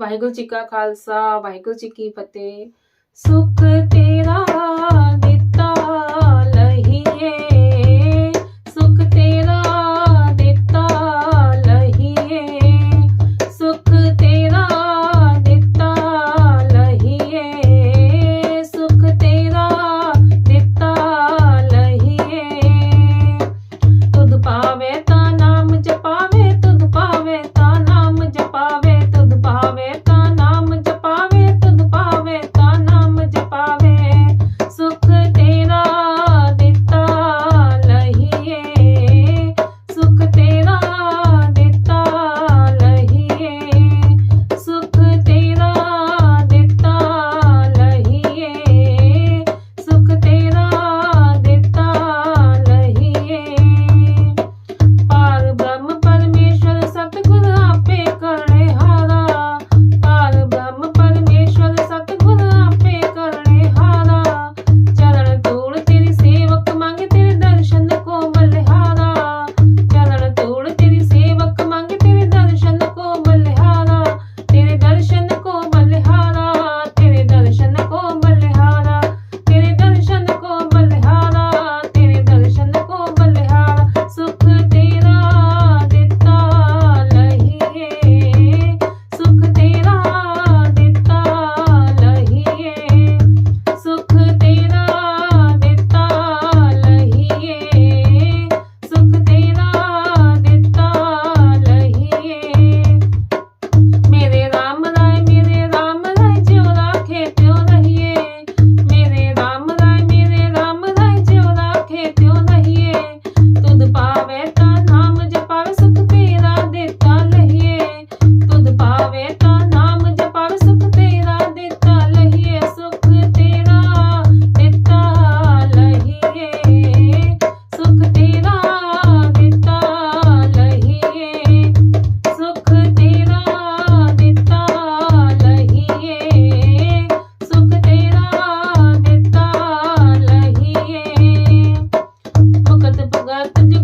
ਵਾਹਿਗੁਰੂ ਜੀ ਕਾ ਖਾਲਸਾ ਵਾਹਿਗੁਰੂ ਜੀ ਕੀ ਫਤਿਹ। ਸੁਖ ਤੇਰਾ जगत भगत जो